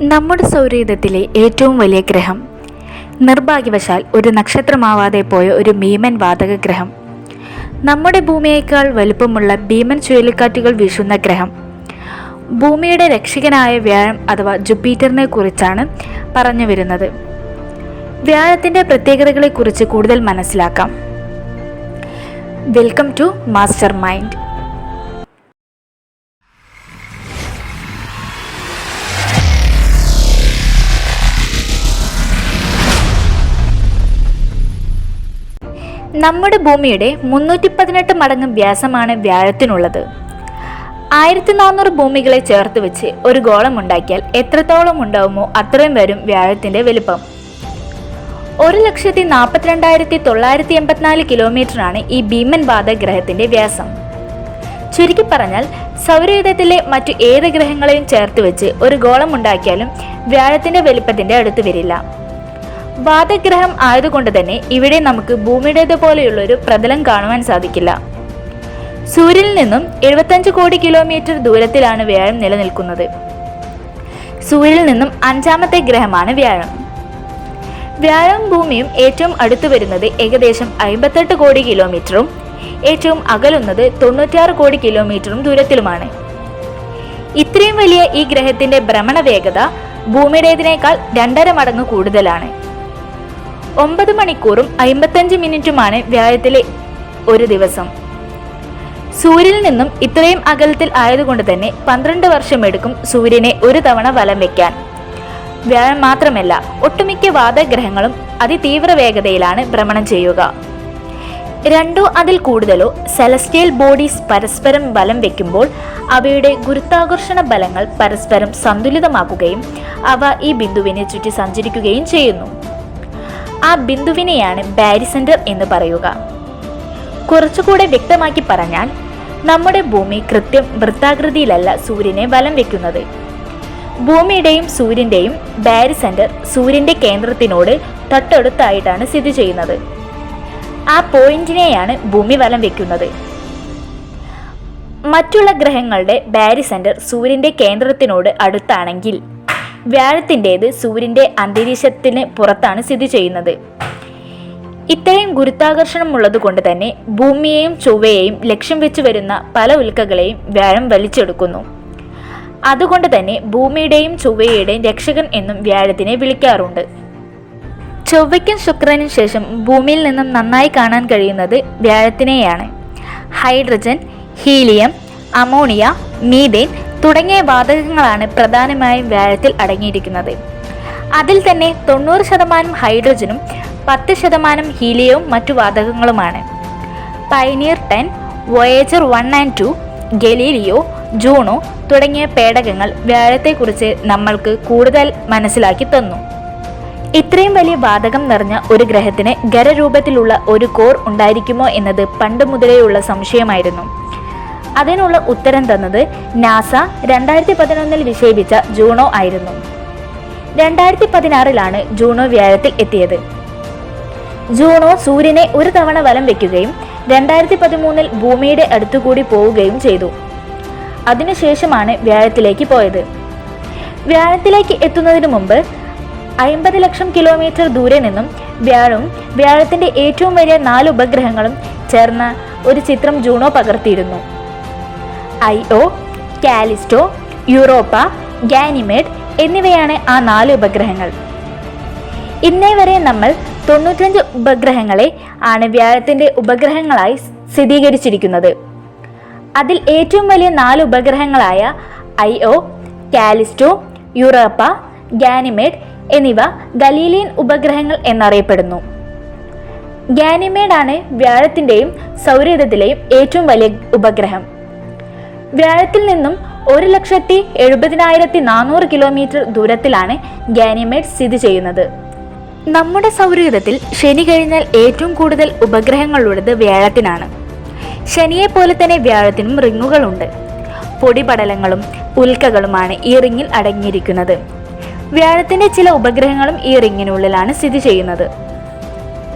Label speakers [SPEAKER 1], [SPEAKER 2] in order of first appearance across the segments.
[SPEAKER 1] നമ്മുടെ സൗരയുധത്തിലെ ഏറ്റവും വലിയ ഗ്രഹം. നിർഭാഗ്യവശാൽ ഒരു നക്ഷത്രമാവാതെ പോയ ഒരു ഭീമൻ വാതക ഗ്രഹം നമ്മുടെ ഭൂമിയേക്കാൾ വലുപ്പമുള്ള ഭീമൻ ചുഴലിക്കാറ്റുകൾ വീശുന്ന ഗ്രഹം. ഭൂമിയുടെ രക്ഷകനായ വ്യാഴം അഥവാ ജുപ്പീറ്ററിനെ കുറിച്ചാണ് പറഞ്ഞു വരുന്നത്. വ്യാഴത്തിന്റെ പ്രത്യേകതകളെക്കുറിച്ച് കൂടുതൽ മനസ്സിലാക്കാം. Welcome to master mind. നമ്മുടെ ഭൂമിയുടെ മുന്നൂറ്റി പതിനെട്ട് മടങ്ങ് വ്യാസമാണ് വ്യാഴത്തിനുള്ളത്. ആയിരത്തി നാനൂറ് ഭൂമികളെ ചേർത്ത് വെച്ച് ഒരു ഗോളം ഉണ്ടാക്കിയാൽ എത്രത്തോളം ഉണ്ടാവുമോ അത്രയും വരും വ്യാഴത്തിന്റെ വലിപ്പം. ഒരു ലക്ഷത്തി നാൽപ്പത്തിരണ്ടായിരത്തി തൊള്ളായിരത്തി എൺപത്തിനാല് കിലോമീറ്ററാണ് ഈ ഭീമൻ ബാധ ഗ്രഹത്തിന്റെ വ്യാസം. ചുരുക്കി പറഞ്ഞാൽ സൗരയുധത്തിലെ മറ്റു ഏത് ഗ്രഹങ്ങളെയും ചേർത്ത് വെച്ച് ഒരു ഗോളം ഉണ്ടാക്കിയാലും വ്യാഴത്തിന്റെ വലിപ്പത്തിന്റെ അടുത്ത് വരില്ല. വാതഗ്രഹം ആയതുകൊണ്ട് തന്നെ ഇവിടെ നമുക്ക് ഭൂമിയുടേതുപോലെയുള്ളൊരു പ്രതലം കാണുവാൻ സാധിക്കില്ല. സൂര്യനിൽ നിന്നും എഴുപത്തഞ്ച് കോടി കിലോമീറ്റർ ദൂരത്തിലാണ് വ്യാഴം നിലനിൽക്കുന്നത്. സൂര്യനിൽ നിന്നും അഞ്ചാമത്തെ ഗ്രഹമാണ് വ്യാഴം. വ്യാഴം ഭൂമിയും ഏറ്റവും അടുത്തു വരുന്നത് ഏകദേശം അമ്പത്തെട്ട് കോടി കിലോമീറ്ററും ഏറ്റവും അകലുന്നത് തൊണ്ണൂറ്റിയാറ് കോടി കിലോമീറ്ററും ദൂരത്തിലുമാണ്. ഇത്രയും വലിയ ഈ ഗ്രഹത്തിന്റെ ഭ്രമണ വേഗത ഭൂമിയുടേതിനേക്കാൾ രണ്ടര മടങ്ങ് കൂടുതലാണ്. ഒമ്പത് മണിക്കൂറും അമ്പത്തഞ്ച് മിനിറ്റുമാണ് വ്യാഴത്തിലെ ഒരു ദിവസം. സൂര്യനിൽ നിന്നും ഇത്രയും അകലത്തിൽ ആയതുകൊണ്ട് തന്നെ പന്ത്രണ്ട് വർഷം എടുക്കും സൂര്യനെ ഒരു തവണ വലം വെക്കാൻ. വ്യാഴം മാത്രമല്ല ഒട്ടുമിക്ക വാതഗ്രഹങ്ങളും അതിതീവ്ര വേഗതയിലാണ് ഭ്രമണം ചെയ്യുക. രണ്ടോ അതിൽ കൂടുതലോ സെലസ്റ്റിയൽ ബോഡീസ് പരസ്പരം ബലം വെക്കുമ്പോൾ അവയുടെ ഗുരുത്വാകർഷണ ബലങ്ങൾ പരസ്പരം സന്തുലിതമാക്കുകയും അവ ഈ ബിന്ദുവിനെ ചുറ്റി സഞ്ചരിക്കുകയും ചെയ്യുന്നു. ആ ബിന്ദുവിനെയാണ് ബാരിസെന്റർ എന്ന് പറയുക. കുറച്ചുകൂടെ വ്യക്തമാക്കി പറഞ്ഞാൽ നമ്മുടെ ഭൂമി കൃത്യം വൃത്താകൃതിയിലല്ല സൂര്യനെ വലം വെക്കുന്നത്. ഭൂമിയുടെയും സൂര്യന്റെയും ബാരിസെന്റർ സൂര്യന്റെ കേന്ദ്രത്തിനോട് തൊട്ടടുത്തായിട്ടാണ് സ്ഥിതി ചെയ്യുന്നത്. ആ പോയിന്റിനെയാണ് ഭൂമി വലം വെക്കുന്നത്. മറ്റുള്ള ഗ്രഹങ്ങളുടെ ബാരിസെന്റർ സൂര്യന്റെ കേന്ദ്രത്തിനോട് അടുത്താണെങ്കിൽ വ്യാഴത്തിന്റേത് സൂര്യന്റെ അന്തരീക്ഷത്തിന് പുറത്താണ് സ്ഥിതി ചെയ്യുന്നത്. ഇത്രയും ഗുരുത്വാകർഷണം ഉള്ളതുകൊണ്ട് തന്നെ ഭൂമിയെയും ചൊവ്വയെയും ലക്ഷ്യം വെച്ച് വരുന്ന പല ഉൽക്കകളെയും വ്യാഴം വലിച്ചെടുക്കുന്നു. അതുകൊണ്ട് തന്നെ ഭൂമിയുടെയും ചൊവ്വയുടെയും രക്ഷകൻ എന്നും വ്യാഴത്തിനെ വിളിക്കാറുണ്ട്. ചൊവ്വയ്ക്കും ശുക്രനും ശേഷം ഭൂമിയിൽ നിന്നും നന്നായി കാണാൻ കഴിയുന്നത് വ്യാഴത്തിനെയാണ്. ഹൈഡ്രജൻ ഹീലിയം അമോണിയ മീഥേൻ തുടങ്ങിയ വാതകങ്ങളാണ് പ്രധാനമായും വ്യാഴത്തിൽ അടങ്ങിയിരിക്കുന്നത്. അതിൽ തന്നെ തൊണ്ണൂറ് ശതമാനം ഹൈഡ്രജനും പത്ത് ശതമാനം ഹീലിയവും മറ്റു വാതകങ്ങളുമാണ്. Pioneer ten Voyager one and two Galileo Juno തുടങ്ങിയ പേടകങ്ങൾ വ്യാഴത്തെക്കുറിച്ച് നമ്മൾക്ക് കൂടുതൽ മനസ്സിലാക്കി തന്നു. ഇത്രയും വലിയ വാതകം നിറഞ്ഞ ഒരു ഗ്രഹത്തിന് ഖരരൂപത്തിലുള്ള ഒരു കോർ ഉണ്ടായിരിക്കുമോ എന്നത് പണ്ട് മുതലേയുള്ള സംശയമായിരുന്നു. അതിനുള്ള ഉത്തരം തന്നത് നാസ രണ്ടായിരത്തി പതിനൊന്നിൽ വിക്ഷേപിച്ച ജൂണോ ആയിരുന്നു. രണ്ടായിരത്തി പതിനാറിലാണ് ജൂണോ വ്യാഴത്തിൽ എത്തിയത്. ജൂണോ സൂര്യനെ ഒരു തവണ വലം വെക്കുകയും രണ്ടായിരത്തി പതിമൂന്നിൽ ഭൂമിയുടെ അടുത്തുകൂടി പോവുകയും ചെയ്തു. അതിനുശേഷമാണ് വ്യാഴത്തിലേക്ക് പോയത്. വ്യാഴത്തിലേക്ക് എത്തുന്നതിന് മുമ്പ് അമ്പത് ലക്ഷം കിലോമീറ്റർ ദൂരെ നിന്നും വ്യാഴവും വ്യാഴത്തിന്റെ ഏറ്റവും വലിയ നാല് ഉപഗ്രഹങ്ങളും ചേർന്ന ഒരു ചിത്രം ജൂണോ പകർത്തിയിരുന്നു. Io Callisto Europa Ganymede എന്നിവയാണ് ആ നാല് ഉപഗ്രഹങ്ങൾ. ഇന്നേ വരെ നമ്മൾ തൊണ്ണൂറ്റഞ്ച് ഉപഗ്രഹങ്ങളെ ആണ് വ്യാഴത്തിന്റെ ഉപഗ്രഹങ്ങളായി സ്ഥിരീകരിച്ചിരിക്കുന്നത്. അതിൽ ഏറ്റവും വലിയ നാല് ഉപഗ്രഹങ്ങളായ Io Callisto Europa Ganymede എന്നിവ ഗലീലിയൻ ഉപഗ്രഹങ്ങൾ എന്നറിയപ്പെടുന്നു. ഗാനിമേഡാണ് വ്യാഴത്തിന്റെയും സൗരയുധത്തിലെയും ഏറ്റവും വലിയ ഉപഗ്രഹം. വ്യാഴത്തിൽ നിന്നും ഒരു ലക്ഷത്തി എഴുപതിനായിരത്തി നാനൂറ് കിലോമീറ്റർ ദൂരത്തിലാണ് ഗാനിമേഡ് സ്ഥിതി ചെയ്യുന്നത്. നമ്മുടെ സൗരയൂഥത്തിൽ ശനി കഴിഞ്ഞാൽ ഏറ്റവും കൂടുതൽ ഉപഗ്രഹങ്ങളുള്ളത് വ്യാഴത്തിനാണ്. ശനിയെ പോലെ തന്നെ വ്യാഴത്തിനും റിങ്ങുകളുണ്ട്. പൊടിപടലങ്ങളും ഉൽക്കകളുമാണ് ഈ റിങ്ങിൽ അടങ്ങിയിരിക്കുന്നത്. വ്യാഴത്തിന്റെ ചില ഉപഗ്രഹങ്ങളും ഈ റിങ്ങിനുള്ളിലാണ് സ്ഥിതി ചെയ്യുന്നത്.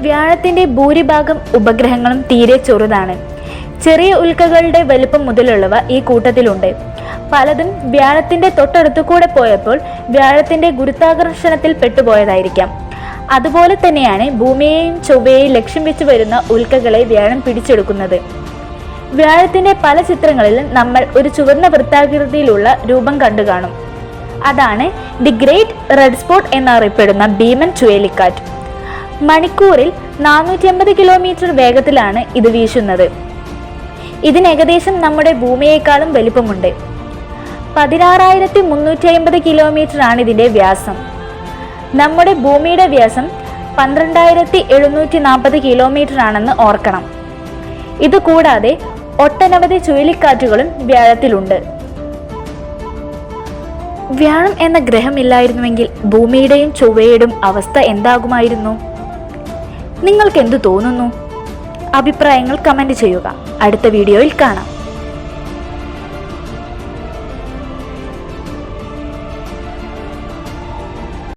[SPEAKER 1] വ്യാഴത്തിന്റെ ഭൂരിഭാഗം ഉപഗ്രഹങ്ങളും തീരെ ചെറുതാണ്. ചെറിയ ഉൽക്കകളുടെ വലുപ്പം മുതലുള്ളവ ഈ കൂട്ടത്തിലുണ്ട്. പലതും വ്യാഴത്തിന്റെ തൊട്ടടുത്തു കൂടെ പോയപ്പോൾ വ്യാഴത്തിന്റെ ഗുരുത്വാകർഷണത്തിൽ പെട്ടുപോയതായിരിക്കാം. അതുപോലെ തന്നെയാണ് ഭൂമിയെയും ചൊവ്വയെയും ലക്ഷ്യം വെച്ച് വരുന്ന ഉൽക്കകളെ വ്യാഴം പിടിച്ചെടുക്കുന്നത്. വ്യാഴത്തിന്റെ പല ചിത്രങ്ങളിലും നമ്മൾ ഒരു ചുവന്ന വൃത്താകൃതിയിലുള്ള രൂപം കണ്ടു കാണും. അതാണ് ദി ഗ്രേറ്റ് റെഡ് സ്പോട്ട് എന്നറിയപ്പെടുന്ന ഭീമൻ ചുഴലിക്കാറ്റ്. മണിക്കൂറിൽ നാനൂറ്റി അമ്പത് കിലോമീറ്റർ വേഗത്തിലാണ് ഇത് വീശുന്നത്. ഇതിന് ഏകദേശം നമ്മുടെ ഭൂമിയേക്കാളും വലിപ്പമുണ്ട്. പതിനാറായിരത്തി മുന്നൂറ്റി അമ്പത് കിലോമീറ്റർ ആണ് ഇതിന്റെ വ്യാസം. നമ്മുടെ ഭൂമിയുടെ വ്യാസം പന്ത്രണ്ടായിരത്തി എഴുന്നൂറ്റി നാൽപ്പത് കിലോമീറ്റർ ആണെന്ന് ഓർക്കണം. ഇത് കൂടാതെ ഒട്ടനവധി ചുഴലിക്കാറ്റുകളും വ്യാഴത്തിലുണ്ട്. വ്യാഴം എന്ന ഗ്രഹം ഇല്ലായിരുന്നുവെങ്കിൽ ഭൂമിയുടെയും ചൊവ്വയുടെയും അവസ്ഥ എന്താകുമായിരുന്നു? നിങ്ങൾക്ക് എന്തു തോന്നുന്നു? അഭിപ്രായങ്ങൾ കമന്റ് ചെയ്യുക. അടുത്ത വീഡിയോയിൽ കാണാം.